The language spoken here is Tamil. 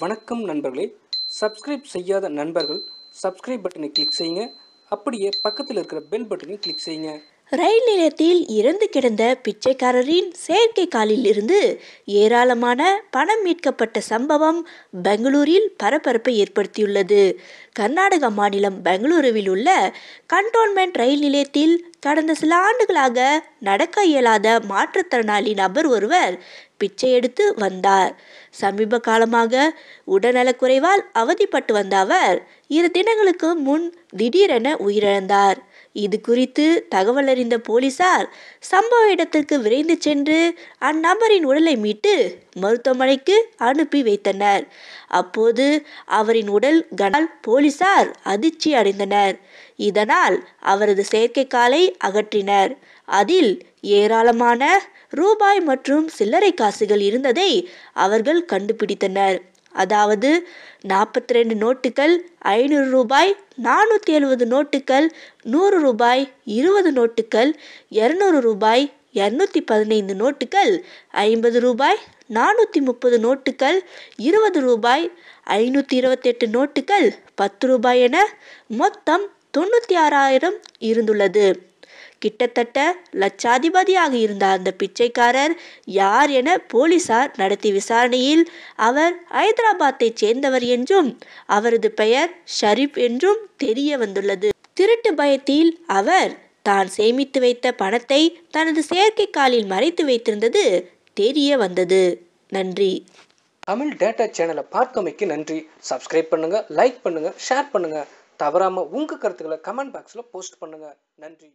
வணக்கம் நண்பர்களே. சப்ஸ்கிரைப் செய்யாத நண்பர்கள் சப்ஸ்கிரைப் பட்டனை கிளிக் செய்யுங்க. அப்படியே பக்கத்தில் இருக்கிற பெல் பட்டனையும் கிளிக் செய்யுங்க. ரயில் நிலையத்தில் இறந்து கிடந்த பிச்சைக்காரரின் செயற்கை காலில் இருந்து ஏராளமான பணம் மீட்கப்பட்ட சம்பவம் பெங்களூரில் பரபரப்பை ஏற்படுத்தியுள்ளது. கர்நாடக மாநிலம் பெங்களூருவில் உள்ள கண்டோன்மெண்ட் ரயில் நிலையத்தில் கடந்த சில ஆண்டுகளாக நடக்க இயலாத மாற்றுத்திறனாளி நபர் ஒருவர் பிச்சை எடுத்து வந்தார். சமீப காலமாக உடல்நலக்குறைவால் அவதிப்பட்டு வந்த அவர் இரு தினங்களுக்கு முன் திடீரென உயிரிழந்தார். இது குறித்து தகவல் அறிந்த போலீசார் சம்பவ இடத்திற்கு விரைந்து சென்று அந்நபரின் உடலை மீட்டு மருத்துவமனைக்கு அனுப்பி வைத்தனர். அப்போது அவரின் உடல் கனால் போலீசார் அதிர்ச்சி அடைந்தனர். இதனால் அவரது செயற்கைக்காலை அகற்றினர். அதில் ஏராளமான ரூபாய் மற்றும் சில்லறை காசுகள் இருந்ததை அவர்கள் கண்டுபிடித்தனர். அதாவது நாற்பத்தி ரெண்டு நோட்டுகள் ஐநூறு ரூபாய் நானூற்றி எழுபது நோட்டுகள் நூறு ரூபாய் இருபது நோட்டுகள் இரநூறு ரூபாய் இரநூத்தி பதினைந்து நோட்டுகள் ஐம்பது ரூபாய் நானூற்றி முப்பது நோட்டுகள் இருபது ரூபாய் ஐநூற்றி இருபத்தெட்டு நோட்டுகள் பத்து ரூபாய் என மொத்தம் தொண்ணூற்றி ஆறாயிரம் இருந்துள்ளது. கிட்டத்தட்ட லட்சாதிபதியாக இருந்த அந்த பிச்சைக்காரர் யார் என போலீசார் நடத்தி விசாரணையில் அவர் ஐதராபாத்தைச் சேர்ந்தவர் என்றும் அவரது பெயர் ஷரீப் என்றும் தெரிய வந்துள்ளது. திருட்டு பயத்தில் அவர் தான் சேமித்து வைத்த பணத்தை தனது செயற்கை காலில் மறைத்து வைத்திருந்தது தெரிய வந்தது. நன்றி. தமிழ் டேட்டா சேனலை பார்க்கமைக்கு நன்றி. சப்ஸ்கிரைப் பண்ணுங்க லைக் பண்ணுங்க ஷேர் பண்ணுங்க. தவறாம உங்க கருத்துக்களை கமெண்ட் பாக்ஸில் போஸ்ட் பண்ணுங்க. நன்றி.